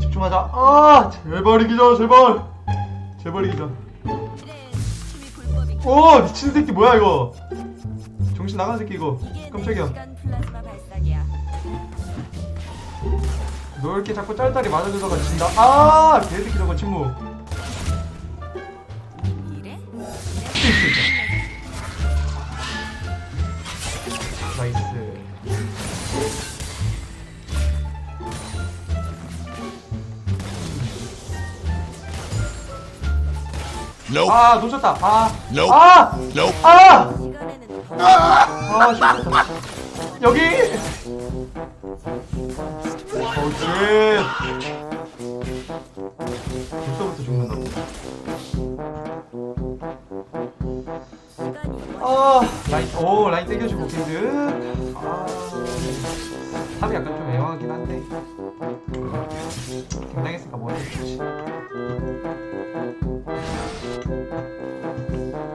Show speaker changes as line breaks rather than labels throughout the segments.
집중하자. 아, 제발 이기자, 제발. 제발 이기자. 오, 미친 새끼 뭐야 이거? 정신 나간 새끼 이거. 깜짝이야. 너 이렇게 자꾸 짤짤이 맞아주다가 진다. 아, 개새끼 저거 침묵.
이래?
나이스.
Nope.
아, 놓쳤다. 아,
Nope.
아,
Nope.
아,
시간에는
아, 실수했다. 여기. 쉣. 벌써부터.
시간이
아, 라인, 오, 라인 땡겨주고 캔드. 아, 탑이 약간 좀 애매하긴 한데. 뭐 해야지.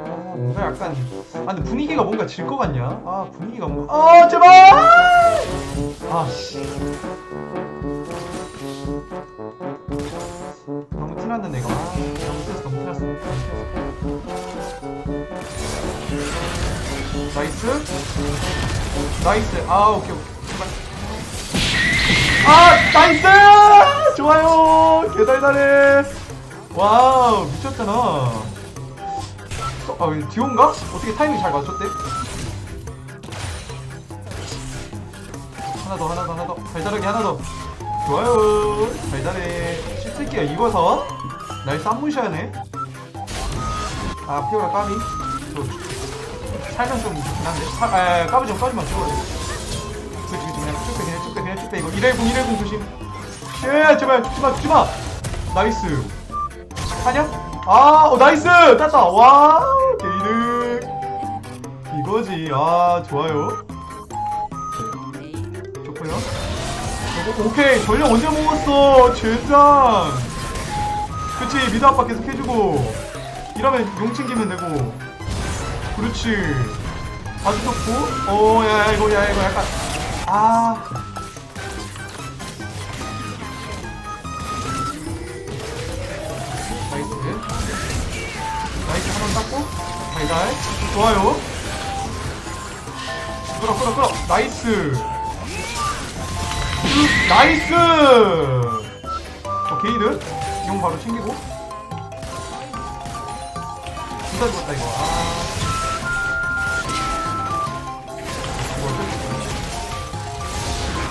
아, 뭔가 약간. 아, 근데 분위기가 뭔가 질 것 같냐? 아, 분위기가 뭔가. 아, 제발! 아, 씨. 너무 티났는 애가. 아, 너무 티났어. 잘못했어. 나이스 나이스 아 오케이 오케이 제발 아 나이스 좋아요 개달달해 와우 미쳤잖아 어, 아 이거 디온가? 어떻게 타이밍 잘 맞췄대? 하나 더 하나 더 하나 더. 달달하게 하나 더. 좋아요. 달달해 씹새끼야 이거서 날 쌈무시하네. 아 피오라 저 살면 좀 좋긴 한데? 사, 아, 까비 좀 찍어야 돼 그치 그치. 그냥 쭉빼 그냥 쭉빼 그냥 쭉빼 이거 110 110 조심. 쉣 제발 죽지마 죽지마. 나이스. 하냐? 아 어, 나이스! 땄다. 와 게이득. 이거지. 아 좋아요. 좋고요. 어, 오케이 전력 언제 먹었어? 젠장. 그치 미드 압박 계속 해주고. 이러면 용 챙기면 되고. 그렇지. 아주 좋고. 어야 이거 야 이거 약간. 아 땄고. 달달 좋아요. 끌어 끌어 끌어. 나이스. 음, 나이스. 어 게이드 용 바로 챙기고. 둘다 죽었다 이거. 아.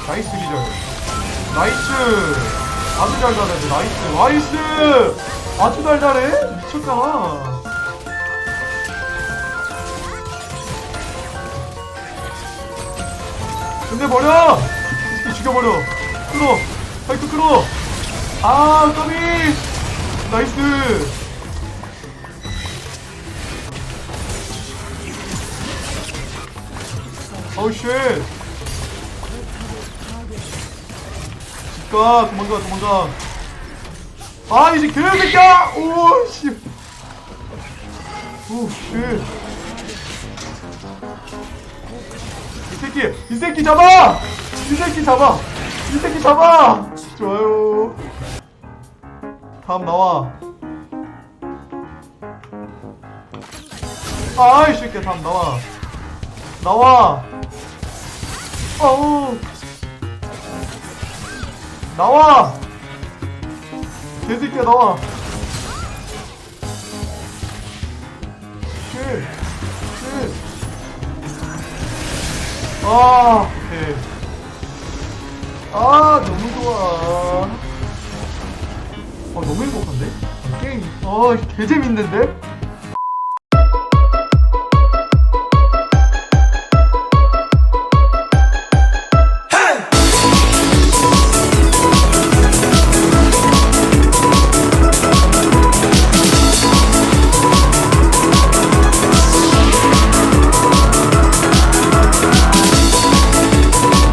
나이스 기절. 나이스. 아주 잘 달달해 나이스. 나이스. 아주 달달해. 미쳤잖아 근데 버려! 이 죽여버려! 끌어! 파이크 끌어! 아 까비! 나이스! 어우 쉣! 집가 도망가 도망가. 아 이제 개새끼야! 오 씨! 오 쉣 새끼 이 새끼 잡아! 이 새끼 잡아! 이 새끼 잡아! 좋아요. 다음 나와. 아이 새끼야 다음 나와. 나와. 어우. 나와. 개새끼야 나와. 쉣 쉣. 아아 너무 좋아 아 너무 행복한데? 아, 게임 아 개재밌는데?